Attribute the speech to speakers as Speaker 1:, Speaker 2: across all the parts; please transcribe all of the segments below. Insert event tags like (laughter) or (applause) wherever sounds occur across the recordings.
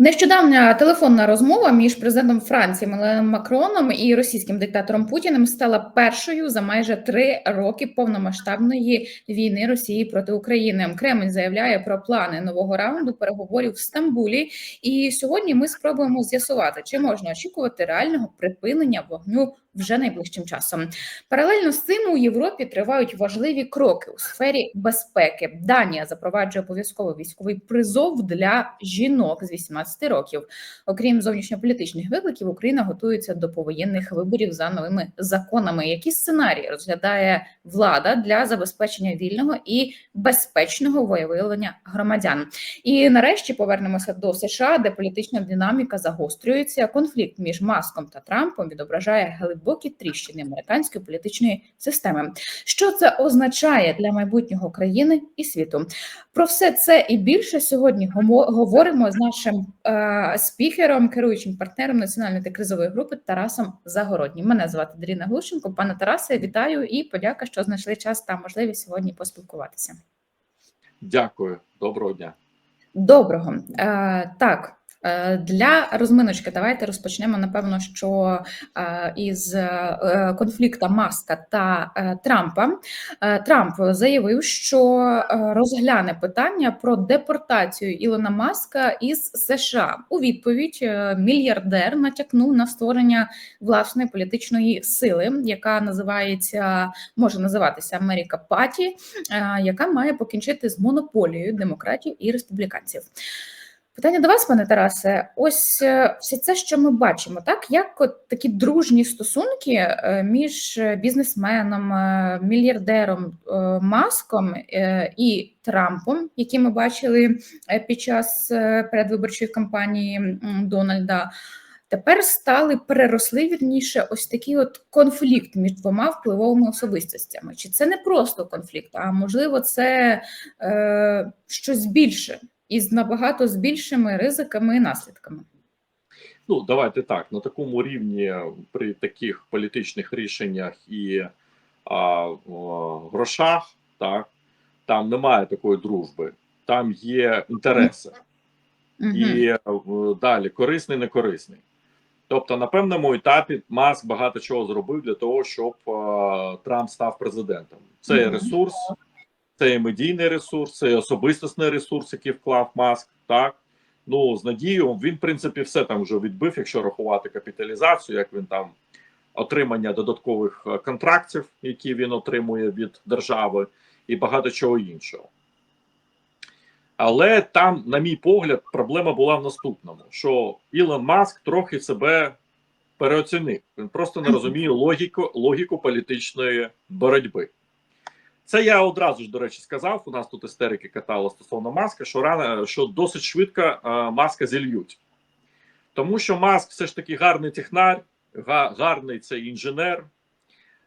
Speaker 1: Нещодавня телефонна розмова між президентом Франції Меленом Макроном і російським диктатором Путіним стала першою за майже три роки повномасштабної війни Росії проти України. Кремль заявляє про плани нового раунду переговорів в Стамбулі. І сьогодні ми спробуємо з'ясувати, чи можна очікувати реального припинення вогню вже найближчим часом. Паралельно з цим у Європі тривають важливі кроки у сфері безпеки. Данія запроваджує обов'язковий військовий призов для жінок з 18 років. Окрім зовнішньополітичних викликів, Україна готується до повоєнних виборів за новими законами. Які сценарії розглядає влада для забезпечення вільного і безпечного волевиявлення громадян? І нарешті повернемося до США, де політична динаміка загострюється. Конфлікт між Маском та Трампом відображає глибокі тріщини американської політичної системи. Що це означає для майбутнього країни і світу? Про все це і більше сьогодні говоримо з нашим е, спікером, керуючим партнером національної та кризової групи Тарасом Загороднім. Мене звати Даріна Глушенко. Пане Тарасе, вітаю і подяка, що знайшли час та можливість сьогодні поспілкуватися.
Speaker 2: Дякую, доброго дня.
Speaker 1: Доброго е, так. Е, Для розминочки давайте розпочнемо. Напевно, що е, із е, конфлікту Маска та Трампа Трамп заявив, що розгляне питання про депортацію Ілона Маска із США. У відповідь мільярдер натякнув на створення власної політичної сили, яка називається може називатися Америка Паті, яка має покінчити з монополією демократів і республіканців. Питання до вас, пане Тарасе. Ось е, все це, що ми бачимо, так як от такі дружні стосунки е, між е, бізнесменом, мільярдером Маском і Трампом, які ми бачили під час передвиборчої кампанії Дональда. Тепер стали переросли вірніше ось такий от конфлікт між двома впливовими особистостями. Чи це не просто конфлікт, а можливо, це е, щось більше із набагато з більшими ризиками і наслідками?
Speaker 2: Ну, давайте так. На такому рівні при таких політичних рішеннях і а, о, грошах, так там немає такої дружби, там є інтереси.
Speaker 1: Мгм.
Speaker 2: і е, далі корисний, не корисний. Тобто, на певному етапі Маск багато чого зробив для того, щоб е, Трамп став президентом. Це є
Speaker 1: Мгм.
Speaker 2: ресурс, це і медійний ресурс, і особистісний ресурс, який вклав Маск. Так ну з надією він, в принципі, все там вже відбив, якщо рахувати капіталізацію, як він там отримання додаткових е, контрактів, які він отримує від держави, і багато чого іншого. Але там, на мій погляд, проблема була в наступному: що Ілон Маск трохи себе переоцінив. Він просто не розуміє логіку, логіку політичної боротьби. Це я одразу ж, до речі, сказав. У нас тут істерики катали стосовно маска, що рано що досить швидко е, маска зільють. Тому що Маск все ж таки гарний технар, га, гарний цей інженер,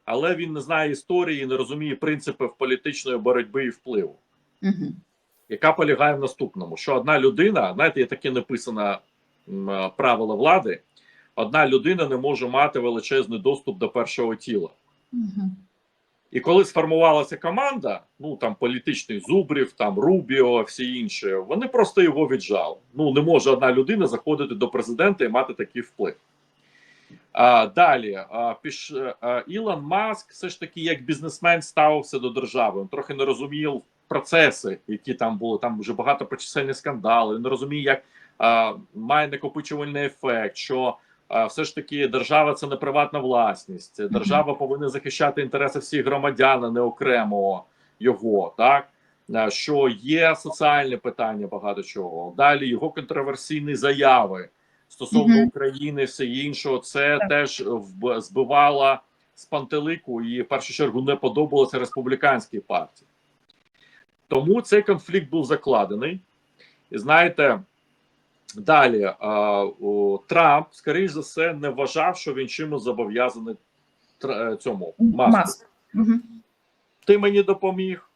Speaker 2: але він не знає історії, не розуміє принципів політичної боротьби і впливу
Speaker 1: Мгм.
Speaker 2: яка полягає в наступному: що одна людина, знаєте, є таке написане м, е, правило влади: одна людина не може мати величезний доступ до першого тіла.
Speaker 1: Мгм.
Speaker 2: І коли сформувалася команда, ну там політичний Зубрів, там Рубіо, всі інші, вони просто його віджали. Ну не може одна людина заходити до президента і мати такий вплив. А, далі а, піш, а, Ілон Маск все ж таки як бізнесмен ставився до держави. Він трохи не розумів процеси, які там були. Там вже багато почисельні скандали. Він не розуміє, як а, має накопичувальний ефект. що все ж таки держава це не приватна власність. Держава повинна захищати інтереси всіх громадян, а не окремо його, так що є соціальне питання, багато чого. Далі його контроверсійні заяви стосовно. України, все іншого, це
Speaker 1: Так.
Speaker 2: теж збивало з пантелику і в першу чергу не подобалося республіканській партії. Тому цей конфлікт був закладений. І знаєте, далі Трамп, скоріш за все, не вважав, що він чимось зобов'язаний е, цьому маску.
Speaker 1: Маск.
Speaker 2: Ти мені допоміг,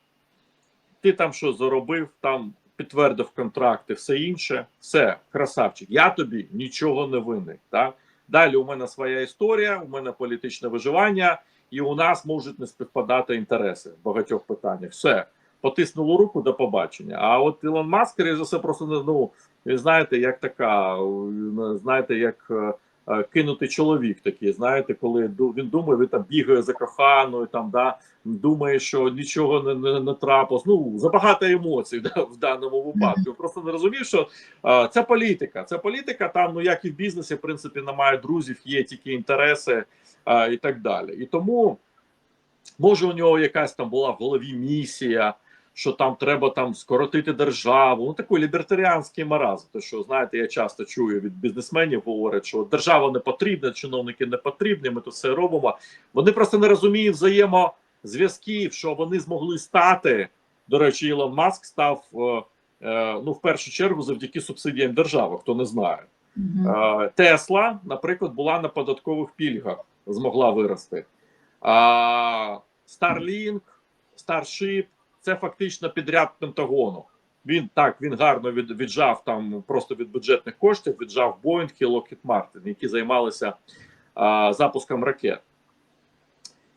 Speaker 2: ти там що заробив, там підтвердив контракти, все інше, все, красавчик. Я тобі нічого не винний. Так? Далі у мене своя історія, у мене політичне виживання, і у нас можуть не співпадати інтереси в багатьох питаннях. Все. Потиснуло руку до побачення. А от Ілон Маск, скоріше за все, просто ну, ви знаєте, як така, знаєте, як е, е, чоловік такий, знаєте, коли він думає, він там бігає за коханою, там да думає, що нічого не, не, не трапилось. Ну забагато емоцій (laughs) да, в даному випадку. Просто не розумів, що е, це політика. Це політика. Там, ну як і в бізнесі, в принципі, немає друзів, є тільки інтереси е, і так далі. І тому може у нього якась там була в голові місія. Що там треба там скоротити державу, ну такий лібертаріанський маразм. То що знаєте, я часто чую від бізнесменів, говорять, що держава не потрібна, чиновники не потрібні. Ми тут все робимо. Вони просто не розуміють взаємозв'язків, що вони змогли стати. До речі, Ілон Маск став е, е, ну в першу чергу завдяки субсидіям держави. Хто не знає. Е, Тесла, наприклад, була на податкових пільгах, змогла вирости. Starlink, Starship це фактично підряд Пентагону. Він так він гарно від, віджав там просто від бюджетних коштів, віджав Boeing і Lockheed Martin, які займалися а, запуском ракет.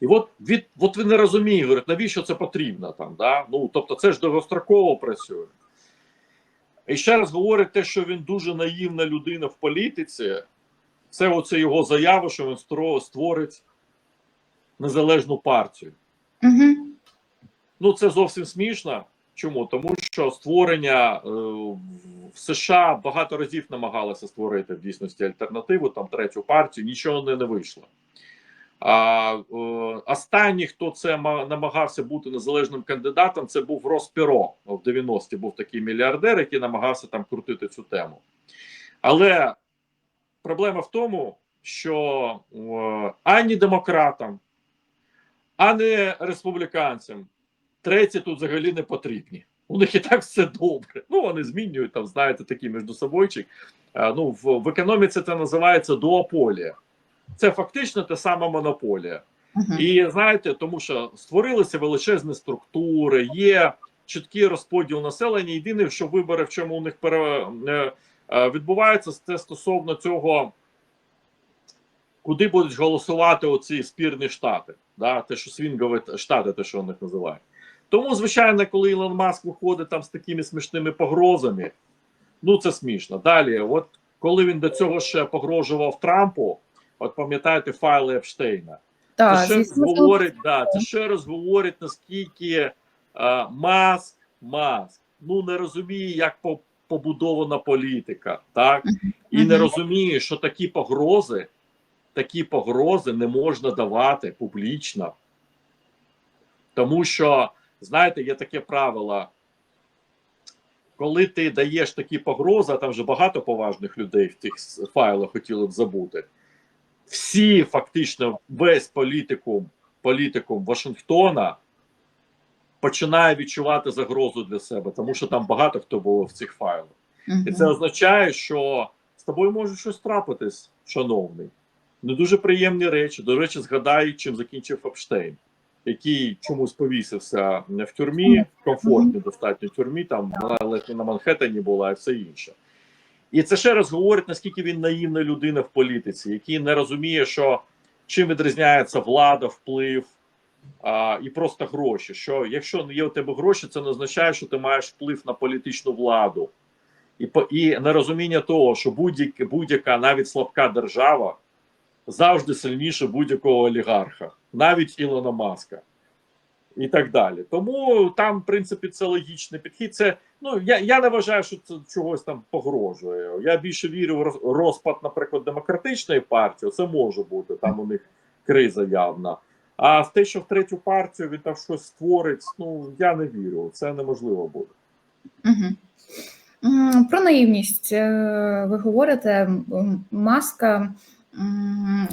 Speaker 2: І от від от він не розуміє, говорить, навіщо це потрібно там. Да? Ну тобто, це ж довгостроково працює. І ще раз говорить те, що він дуже наївна людина в політиці. Це оце його заява, що він створить незалежну партію.
Speaker 1: Мгм.
Speaker 2: Ну це зовсім смішно. Чому? Тому що створення е, в США багато разів намагалися створити в дійсності альтернативу, там третю партію, нічого не, не вийшло. А е, останній, хто це ма- намагався бути незалежним кандидатом, це був Роспіро в 90-ті. Був такий мільярдер, який намагався там крутити цю тему. Але проблема в тому, що е, ані демократам, ані республіканцям треті тут взагалі не потрібні. У них і так все добре. Ну вони змінюють там, знаєте, такі між собойчик. Ну в, в економіці це називається дуополія. Це фактично та сама монополія.
Speaker 1: Мгм.
Speaker 2: І знаєте, тому що створилися величезні структури, є чіткий розподіл населення. Єдине, що вибори, в чому у них пере, е, е, відбуваються, це стосовно цього, куди будуть голосувати оці спірні штати, да? те, що свінгові штати, те, що вони називають. Тому, звичайно, коли Ілон Маск виходить там з такими смішними погрозами, ну це смішно. Далі, от коли він до цього ще погрожував Трампу, от пам'ятаєте файли Епштейна.
Speaker 1: Так,
Speaker 2: Це ще раз говорить, да, це ще раз говорить, наскільки е, маск, маск, ну не розуміє, як по, побудована політика, так? І не розуміє, що такі погрози, такі погрози не можна давати публічно. Тому що, знаєте, є таке правило. Коли ти даєш такі погрози, там вже багато поважних людей в тих файлах хотіли б забути всі фактично весь політикум, політикум Вашингтона починає відчувати загрозу для себе, тому що там багато хто було в цих файлах.
Speaker 1: Мгм.
Speaker 2: І це означає, що з тобою може щось трапитись, шановний. Не дуже приємні речі. До речі, згадай, чим закінчив Епштейн, який чомусь повісився в тюрмі, в комфортній достатньо тюрмі, там ледь на Манхеттені була і все інше. І це ще раз говорить, наскільки він наївна людина в політиці, який не розуміє, що чим відрізняється влада, вплив а, і просто гроші. Що якщо є у тебе гроші, це не означає, що ти маєш вплив на політичну владу. І, і нерозуміння того, що будь-яка, будь-яка навіть слабка держава завжди сильніше будь-якого олігарха, навіть Ілона Маска. І так далі. Тому там, в принципі, це логічний підхід. Це ну я, я не вважаю, що це чогось там погрожує. Я більше вірю в розпад, наприклад, демократичної партії. Це може бути там у них криза явна. А в те, що в третю партію він там щось створить, ну я не вірю. Це неможливо буде.
Speaker 1: М, Про наївність е, ви говорите, маска.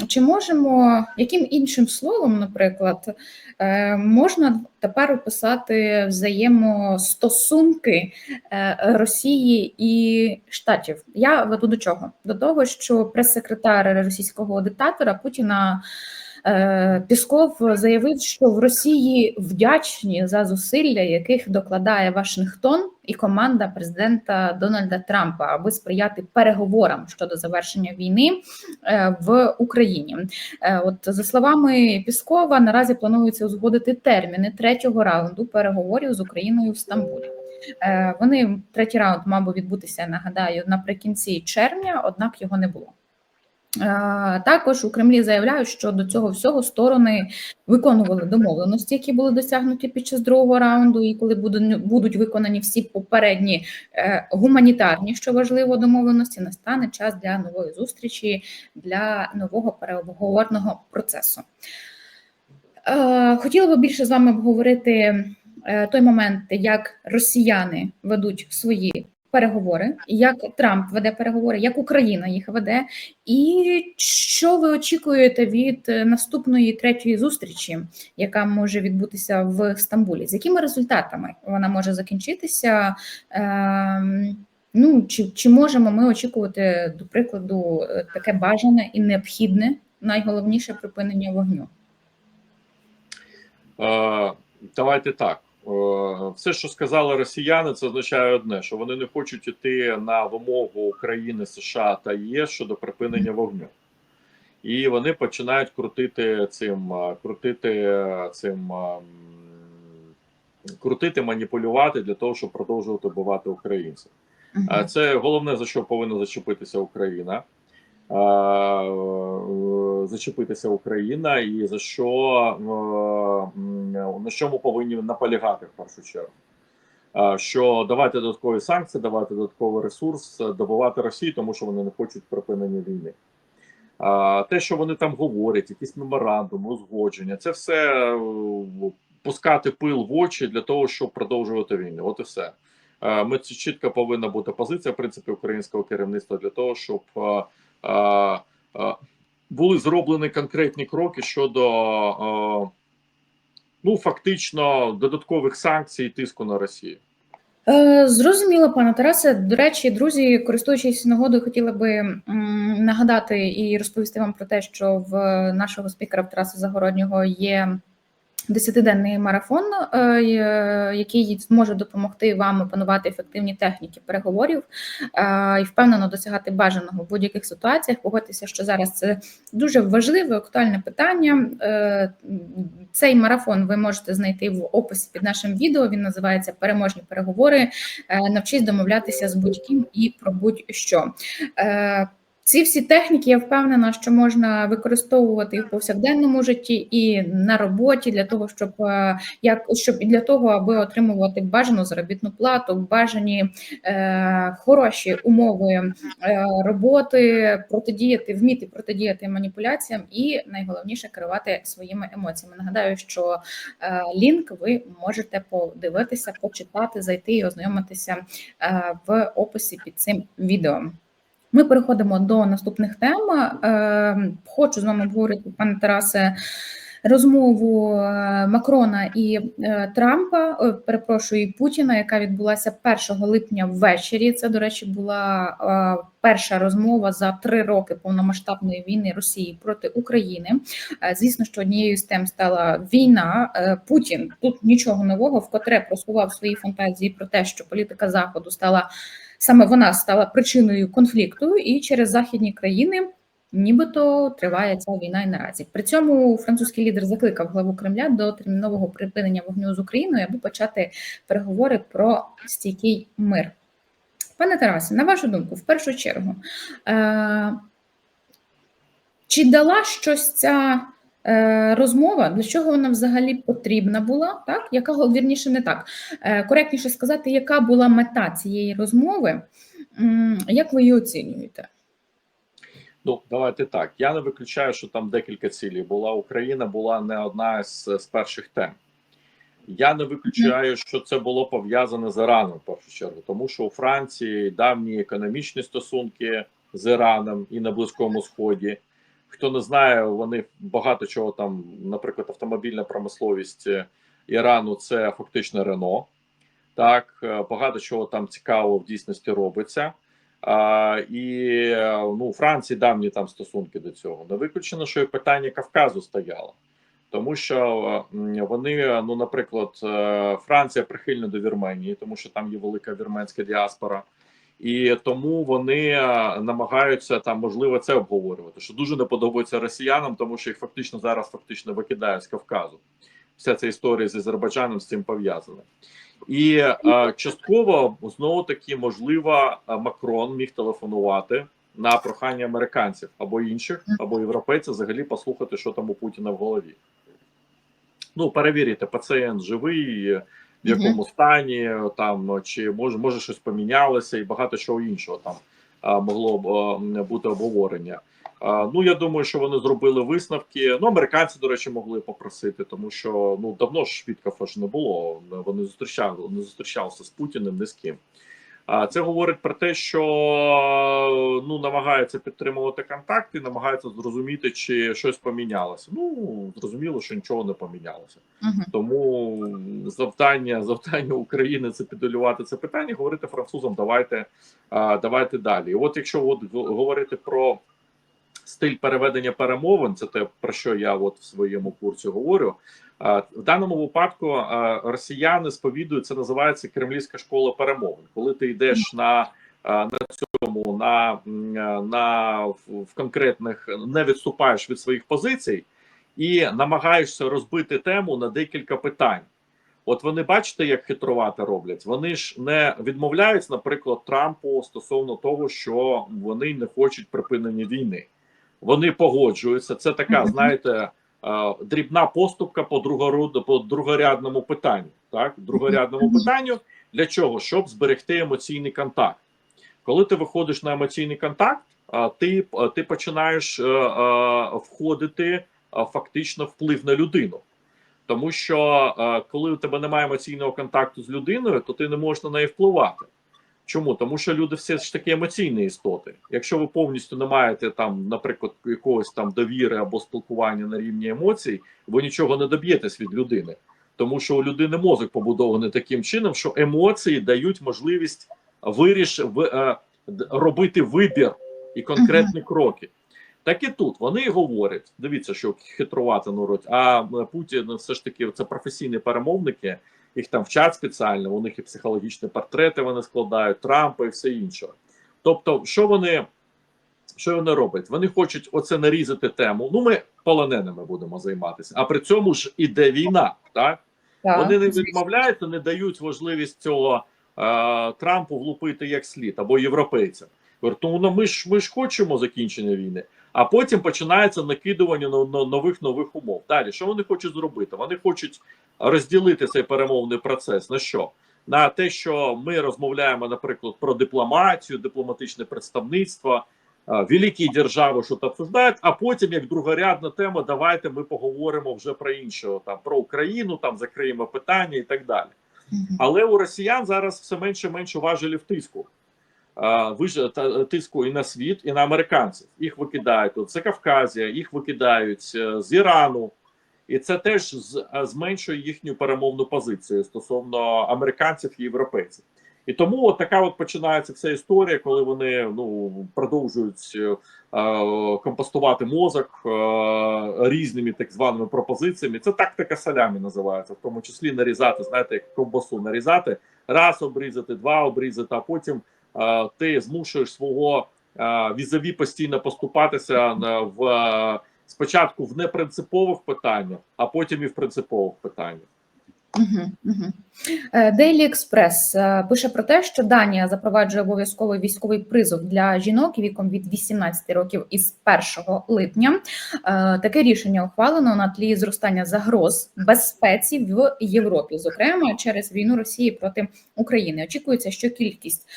Speaker 1: Чи можемо, яким іншим словом, наприклад, е, можна тепер описати взаємостосунки е, Росії і Штатів? Я веду до чого? До того, що прес-секретар російського диктатора Путіна Пісков заявив, що в Росії вдячні за зусилля, яких докладає Вашингтон і команда президента Дональда Трампа, аби сприяти переговорам щодо завершення війни е, в Україні. Е, От за словами Піскова, наразі планується узгодити терміни третього раунду переговорів з Україною в Стамбулі. Е, Вони третій раунд мав би відбутися, нагадаю, наприкінці червня, однак його не було. Е, Також у Кремлі заявляють, що до цього всього сторони виконували домовленості, які були досягнуті під час другого раунду, і коли будуть, виконані всі попередні е, гуманітарні, що важливо, домовленості, настане час для нової зустрічі, для нового переговорного процесу. Е, Хотіла би більше з вами обговорити той момент, як росіяни ведуть свої переговори, як Трамп веде переговори, як Україна їх веде, і що ви очікуєте від е, наступної третьої зустрічі, яка може відбутися в Стамбулі? З якими результатами вона може закінчитися? Ем, Ну чи, чи можемо ми очікувати, до прикладу, е, таке бажане і необхідне, найголовніше припинення вогню?
Speaker 2: Е, давайте так. Е, Все, що сказали росіяни, це означає одне: що вони не хочуть йти на вимогу України, США та ЄС щодо припинення вогню. І вони починають крутити цим, е, крутити е, цим, крутити, маніпулювати для того, щоб продовжувати вбивати українців. А Це головне за що повинна зачепитися Україна. Е, Зачепитися Україна, і за що е, на чому повинні наполягати в першу чергу. Що давати додаткові санкції, давати додатковий ресурс, е, добувати Росію, тому що вони не хочуть припинення війни. Те, що вони там говорять, якісь меморандуми, узгодження, це все е, пускати пил в очі для того, щоб продовжувати війну. От і все. Е, Ми чітко повинна бути позиція, в принципі, українського керівництва для того, щоб е, е, е, були зроблені конкретні кроки щодо е, ну фактично додаткових санкцій і тиску на Росію.
Speaker 1: Е, Зрозуміло, пане Тарасе. До речі, друзі, користуючись нагодою, хотіла би нагадати і розповісти вам про те, що в нашого спікера в Тараса Загороднього є десятиденний марафон, е, е, який зможе допомогти вам опанувати ефективні техніки переговорів е, і впевнено досягати бажаного в будь-яких ситуаціях. Погодьтеся, що зараз це дуже важливе, актуальне питання. Цей марафон ви можете знайти в описі під нашим відео. Він називається Переможні переговори. Навчись домовлятися з будь-ким і про будь-що. Ці всі техніки я впевнена, що можна використовувати в повсякденному житті, і на роботі для того, щоб е, як щоб для того, аби отримувати бажану заробітну плату, бажані е, хороші умови е, роботи, протидіяти, вміти протидіяти маніпуляціям, і найголовніше керувати своїми емоціями. Нагадаю, що е, лінк ви можете подивитися, почитати, зайти і ознайомитися е, в описі під цим відео. Ми переходимо до наступних тем. Е, Хочу з вами обговорити, пане Тарасе, розмову е, Макрона і е, Трампа, перепрошую, і Путіна, яка відбулася 1 липня ввечері. Це, до речі, була перша розмова за три роки повномасштабної війни Росії проти України. Звісно, що однією з тем стала війна. Путін тут нічого нового, вкотре просував свої фантазії про те, що політика Заходу стала саме вона стала причиною конфлікту, і через західні країни нібито триває ця війна і наразі. При цьому французький лідер закликав главу Кремля до термінового припинення вогню з Україною, аби почати переговори про стійкий мир. Пане Тарасе, на вашу думку, в першу чергу, е- чи дала щось ця розмова, для чого вона взагалі потрібна була? Так, яка вірніше не так Е, коректніше сказати, яка була мета цієї розмови? Як ви її оцінюєте?
Speaker 2: Ну давайте так. Я не виключаю, що там декілька цілей. Була Україна, була не одна з, з перших тем. Я не виключаю, що це було пов'язане з Іраном в першу чергу, тому що у Франції давні економічні стосунки з Іраном і на Близькому Сході. Хто не знає, вони багато чого там, наприклад, автомобільна промисловість Ірану це фактично Рено. Так, е, багато чого там цікавого в дійсності робиться. А, і е, ну, Франції давні там стосунки до цього. Не виключено, що і питання Кавказу стояло. Тому що е, вони, ну, наприклад, е, Франція прихильна до Вірменії, тому що там є велика вірменська діаспора, і тому вони е, намагаються там, можливо, це обговорювати. Що дуже не подобається росіянам, тому що їх фактично зараз фактично викидають з Кавказу. Вся ця історія з Азербайджаном з цим пов'язана. І е, частково знову таки можливо е, Макрон міг телефонувати на прохання американців або інших, або європейців взагалі послухати, що там у Путіна в голові. Ну, перевірити, пацієнт живий, в якому стані, там чи може, може щось помінялося, і багато чого іншого там могло бути обговорення. Ну, я думаю, що вони зробили висновки. Ну, американці, до речі, могли попросити, тому що ну давно ж Віткафа ж не було. Вони зустрічали, не зустрічалися з Путіним ні з ким. А це говорить про те, що ну намагаються підтримувати контакти, намагаються зрозуміти, чи щось помінялося. Ну зрозуміло, що нічого не помінялося.
Speaker 1: Мгм.
Speaker 2: Тому завдання завдання України це підолювати це питання, говорити французам. Давайте давайте далі. І от якщо от говорити про стиль переведення перемовин, це те про що я от в своєму курсі говорю. В даному випадку росіяни сповідують це називається кремлівська школа перемовин. Коли ти йдеш на, на цьому на, на в конкретних не відступаєш від своїх позицій і намагаєшся розбити тему на декілька питань. От вони бачите, як хитрувати роблять. Вони ж не відмовляють, наприклад, Трампу стосовно того, що вони не хочуть припинення війни. Вони погоджуються. Це така, знаєте, (laughs) дрібна поступка по другороду, по другорядному питанню. Так, другорядному питанню для чого? Щоб зберегти емоційний контакт. Коли ти виходиш на емоційний контакт, ти, ти починаєш е, е, входити фактично вплив на людину. Тому що е, коли у тебе немає емоційного контакту з людиною, то ти не можеш на неї впливати. Чому? Тому що люди все ж таки емоційні істоти. Якщо ви повністю не маєте там, наприклад, якогось там довіри або спілкування на рівні емоцій, ви нічого не доб'єтесь від людини. Тому що у людини мозок побудований таким чином, що емоції дають можливість виріш в, е, робити вибір і конкретні кроки. Так і тут вони говорять: дивіться, що хитрувати народ. А Путін все ж таки це професійні перемовники, їх там вчать спеціально, у них і психологічні портрети вони складають, Трампа і все інше. Тобто, що вони, що вони роблять? Вони хочуть оце нарізати тему. Ну, ми полоненими будемо займатися, а при цьому ж іде війна, так?
Speaker 1: Так,
Speaker 2: Вони не
Speaker 1: звісно.
Speaker 2: відмовляються, не дають можливість цього е, Трампу влупити як слід або європейцям. Говорять, ну ну, ми ж ми ж хочемо закінчення війни. А потім починається накидування на, на нових нових умов. Далі що вони хочуть зробити? Вони хочуть розділити цей перемовний процес на що? На те, що ми розмовляємо, наприклад, про дипломатію, дипломатичне представництво, е, великі держави, що то обсуждають, а потім, як другорядна тема, давайте ми поговоримо вже про іншого, там про Україну, там закриємо питання і так далі. Але у росіян зараз все менше менше важелів тиску. Виж- тиску і на світ, і на американців. Їх викидають от, з Кавказія, їх викидають е, з Ірану. І це теж е, зменшує їхню перемовну позицію стосовно американців і європейців. І тому от така от починається вся історія, коли вони ну продовжують е, е, компостувати мозок е, різними так званими пропозиціями. Це тактика салямі називається, в тому числі нарізати, знаєте, як ковбасу нарізати, раз обрізати, два обрізати, а потім ти змушуєш свого візаві постійно поступатися в спочатку в непринципових питаннях, а потім і в принципових питаннях.
Speaker 1: Мгм. Е, Daily Express е, пише про те, що Данія запроваджує обов'язковий військовий призов для жінок віком від 18 років із 1 липня. Е, Таке рішення ухвалено на тлі зростання загроз безпеці в Європі, зокрема через війну Росії проти України. Очікується, що кількість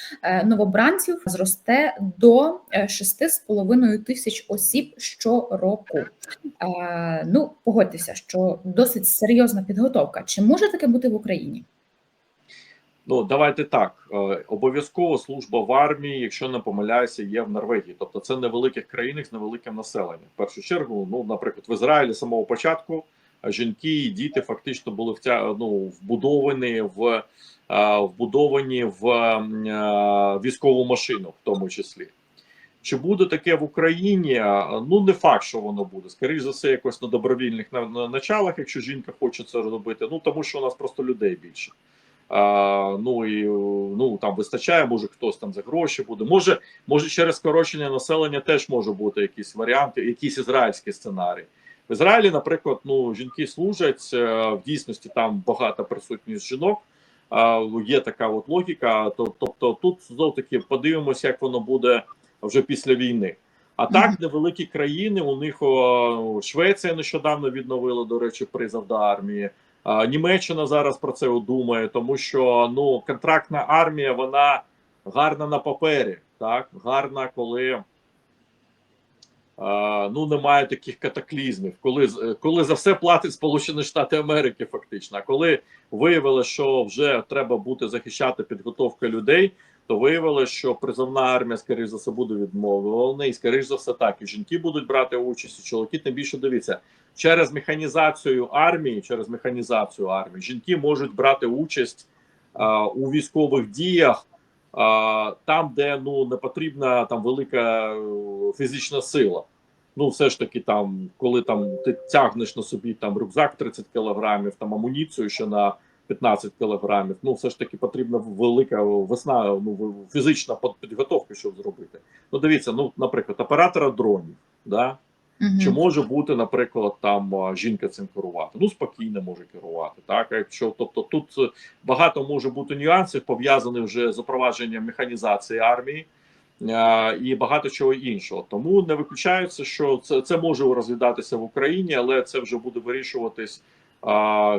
Speaker 1: новобранців зросте до е, 6,5 тисяч осіб щороку. Ну, погодьтеся, що досить серйозна підготовка. Чи може таке бути в Україні?
Speaker 2: Ну давайте так. Е, обов'язково служба в армії, якщо не помиляюся, є в Норвегії. Тобто це невеликих країнах з невеликим населенням. В першу чергу, ну наприклад, в Ізраїлі з самого початку е, жінки і діти фактично були втя... ну, вбудовані в вбудовані в е, військову машину, в тому числі. Чи буде таке в Україні? Ну не факт, що воно буде. Скоріше за все, якось на добровільних на, на началах, якщо жінка хоче це робити. Ну тому що у нас просто людей більше. А, ну і ну там вистачає, може хтось там за гроші буде. Може, може через скорочення населення теж може бути якісь варіанти, якийсь ізраїльський сценарій. В Ізраїлі, наприклад, ну жінки служать е, в дійсності там багата присутність жінок. Є така от логіка. Тобто, тут знов таки подивимося, як воно буде вже після війни. А так, невеликі країни, у них о, Швеція нещодавно відновила, до речі, призов до армії. А, Німеччина зараз про це думає, тому що ну контрактна армія вона гарна на папері, так гарна, коли а, ну немає таких катаклізмів, коли коли за все платить Сполучені Штати Америки, фактично. А коли виявили, що вже треба бути захищати підготовка людей, то виявилося, що призовна армія, скоріш за все, буде відмовлена, і скоріш за все так. І жінки будуть брати участь, і чоловіки тим більше дивіться через механізацію армії, через механізацію армії, жінки можуть брати участь а, у військових діях. Там, де ну не потрібна там велика е, фізична сила. Ну, все ж таки, там, коли там ти тягнеш на собі там рюкзак 30 кілограмів, там амуніцію ще на 15 кілограмів. Ну, все ж таки потрібна велика весна, ну фізична підготовка, щоб зробити. Ну, дивіться, ну, наприклад, оператора дронів, да?
Speaker 1: Мгм.
Speaker 2: Чи може бути, наприклад, там жінка цим керувати? Ну спокійно може керувати. Так, якщо тобто тут е, багато може бути нюансів пов'язаних вже з запровадженням механізації армії а, і багато чого іншого. Тому не виключається, що це, це може розглядатися в Україні, але це вже буде вирішуватись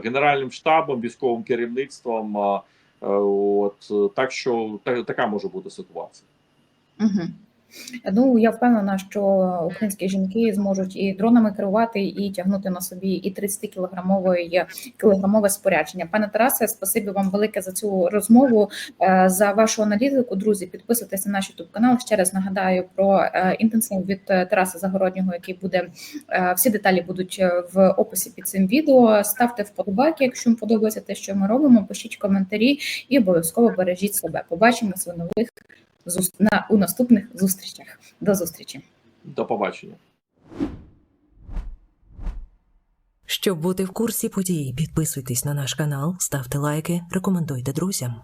Speaker 2: генеральним штабом, військовим керівництвом. Е, от так що та, така може бути ситуація.
Speaker 1: Мгм. Ну я впевнена, що українські жінки зможуть і дронами керувати, і тягнути на собі і 30 кілограмової кілограмове спорядження. Пане Тарасе, спасибі вам велике за цю розмову, е, за вашу аналітику. Друзі, підписуйтесь на наш youtube канал. Ще раз нагадаю про е, інтенсив від Тараса Загороднього, який буде е, всі деталі будуть в описі під цим відео. Ставте вподобайки, якщо вам подобається те, що ми робимо. Пишіть коментарі і обов'язково бережіть себе. Побачимося у нових на у наступних зустрічах. До зустрічі.
Speaker 2: До побачення.
Speaker 3: Щоб бути в курсі подій, підписуйтесь на наш канал, ставте лайки, рекомендуйте друзям.